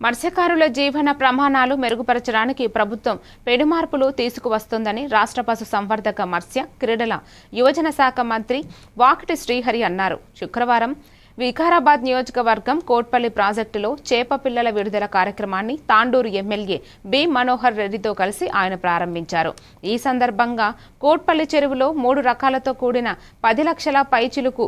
మత్స్యకారుల జీవన ప్రమాణాలు మెరుగుపరచడానికి ప్రభుత్వం పెనుమార్పులు తీసుకువస్తుందని రాష్ట్ర పశు సంవర్ధక మత్స్య క్రీడల యువజన శాఖ మంత్రి వాకటి శ్రీహరి అన్నారు. శుక్రవారం వికారాబాద్ నియోజకవర్గం కోట్పల్లి ప్రాజెక్టులో చేప పిల్లల విడుదల కార్యక్రమాన్ని తాండూరు ఎమ్మెల్యే బి మనోహర్ రెడ్డితో కలిసి ఆయన ప్రారంభించారు. ఈ సందర్భంగా కోట్పల్లి చెరువులో మూడు రకాలతో కూడిన పది లక్షల పైచిలుకు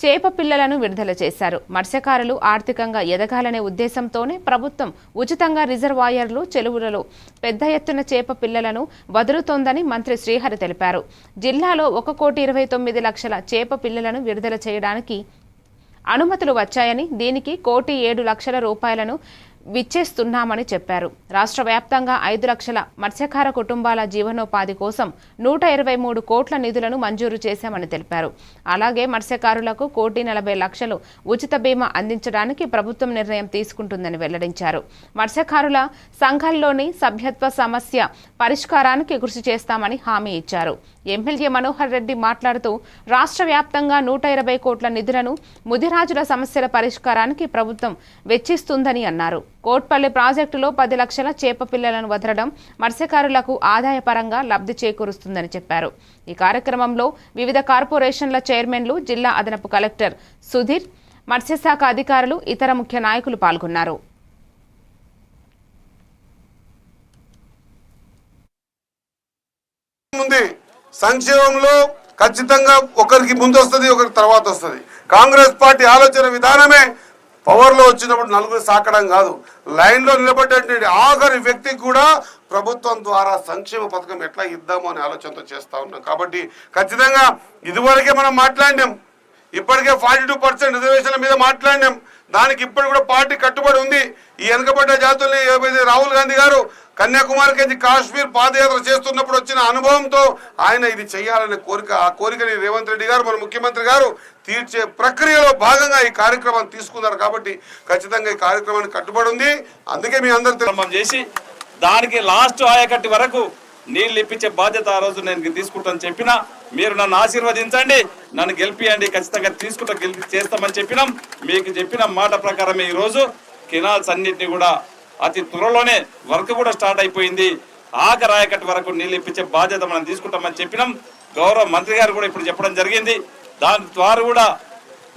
చేప పిల్లలను విడుదల చేశారు. మత్స్యకారులు ఆర్థికంగా ఎదగాలనే ఉద్దేశంతోనే ప్రభుత్వం ఉచితంగా రిజర్వాయర్లు చెరువులలో పెద్ద ఎత్తున చేప పిల్లలను వదులుతోందని మంత్రి శ్రీహరి తెలిపారు. జిల్లాలో ఒక కోటి ఇరవై తొమ్మిది లక్షల చేప పిల్లలను విడుదల చేయడానికి అనుమతులు వచ్చాయని దీనికి కోటి ఏడు లక్షల రూపాయలను విచ్చేస్తున్నామని చెప్పారు. రాష్ట్ర వ్యాప్తంగా ఐదు లక్షల మత్స్యకార కుటుంబాల జీవనోపాధి కోసం నూట ఇరవై మూడు కోట్ల నిధులను మంజూరు చేశామని తెలిపారు. అలాగే మత్స్యకారులకు కోటి నలభై లక్షలు ఉచిత బీమా అందించడానికి ప్రభుత్వం నిర్ణయం తీసుకుంటుందని వెల్లడించారు. మత్స్యకారుల సంఘాల్లోని సభ్యత్వ సమస్య పరిష్కారానికి కృషి చేస్తామని హామీ ఇచ్చారు. ఎమ్మెల్యే మనోహర్ రెడ్డి మాట్లాడుతూ రాష్ట్ర వ్యాప్తంగా నూట ఇరవై కోట్ల నిధులను ముదిరాజుల సమస్యల పరిష్కారానికి ప్రభుత్వం వెచ్చిస్తుందని అన్నారు. కోట్పల్లి ప్రాజెక్టులో పది లక్షల చేప పిల్లలను వదలడం మత్స్యకారులకు ఆదాయపరంగా లబ్ధి చేకూరుస్తుందని చెప్పారు. ఈ కార్యక్రమంలో వివిధ కార్పొరేషన్ల చైర్మన్లు జిల్లా అదనపు కలెక్టర్ సుధీర్ మత్స్యశాఖ అధికారులు ఇతర ముఖ్య నాయకులు పాల్గొన్నారు. సంక్షేమంలో ఖచ్చితంగా ఒకరికి ముందు వస్తుంది ఒకరికి తర్వాత వస్తుంది కాంగ్రెస్ పార్టీ ఆలోచన విధానమే పవర్లో వచ్చినప్పుడు నలుగురు సాకడం కాదు. లైన్లో నిలబడ్డటువంటి ఆఖరి వ్యక్తికి కూడా ప్రభుత్వం ద్వారా సంక్షేమ పథకం ఎట్లా ఇద్దాము అనే ఆలోచనతో చేస్తూ ఉన్నాం. కాబట్టి ఖచ్చితంగా ఇదివరకే మనం మాట్లాడినాం. ఇప్పటికే ఫార్టీ టూ పర్సెంట్ రిజర్వేషన్ల మీద మాట్లాడినాం. దానికి ఇప్పుడు కూడా పార్టీ కట్టుబడి ఉంది. ఈ వెనుకబడ్డ జాతుల్ని రాహుల్ గాంధీ గారు కన్యాకుమారికి నుంచి కాశ్మీర్ పాదయాత్ర చేస్తున్నప్పుడు వచ్చిన అనుభవంతో ఆయన ఇది చేయాలనే కోరిక ఆ కోరికని రేవంత్ రెడ్డి గారు మన ముఖ్యమంత్రి గారు తీర్చే ప్రక్రియలో భాగంగా ఈ కార్యక్రమాన్ని తీసుకున్నారు కాబట్టి ఖచ్చితంగా ఈ కార్యక్రమానికి కట్టుబడి ఉంది. అందుకే మీ అందరూ చేసి దానికి లాస్ట్ ఆయకట్టి వరకు నీళ్ళు ఇప్పించే బాధ్యత ఆ రోజు నేను తీసుకుంటాను చెప్పినా మీరు నన్ను ఆశీర్వదించండి నన్ను గెలిపియండి ఖచ్చితంగా తీసుకుంటా గెలిపి చేస్తామని చెప్పినాం. మీకు చెప్పిన మాట ప్రకారం ఈ రోజు కెనాల్స్ అన్నింటినీ కూడా అతి త్వరలోనే వర్క్ కూడా స్టార్ట్ అయిపోయింది. ఆకరాయకట్ వరకు నీళ్ళు ఇప్పించే బాధ్యత మనం తీసుకుంటామని చెప్పినాం. గౌరవ మంత్రి గారు కూడా ఇప్పుడు చెప్పడం జరిగింది. దాని ద్వారా కూడా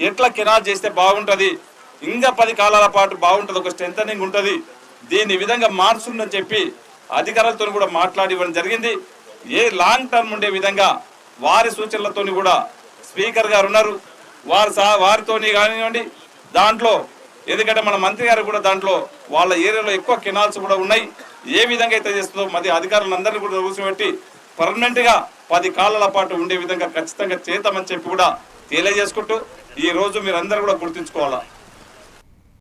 ఎట్లా కెనాల్ చేస్తే బాగుంటుంది? ఇంకా పది కాలాల పాటు బాగుంటుంది ఒక స్ట్రెంథనింగ్ ఉంటుంది. దీన్ని విధంగా మార్చుందని చెప్పి అధికారులతో కూడా మాట్లాడి ఇవ్వడం జరిగింది. ఏ లాంగ్ టర్మ్ ఉండే విధంగా వారి సూచనలతో కూడా స్పీకర్ గారు ఉన్నారు. వారు సహా వారితోని కానివ్వండి దాంట్లో ఎందుకంటే మన మంత్రి గారు కూడా దాంట్లో వాళ్ళ ఏరియాలో ఎక్కువ కెనాల్స్ కూడా ఉన్నాయి. ఏ విధంగా అయితే చేస్తుందో మరి అధికారులందరినీ కూడా కూర్చోబెట్టి పర్మనెంట్గా పది కాలాల పాటు ఉండే విధంగా ఖచ్చితంగా చేద్దామని చెప్పి కూడా తెలియజేసుకుంటూ ఈ రోజు మీరందరూ కూడా గుర్తుంచుకోవాలా?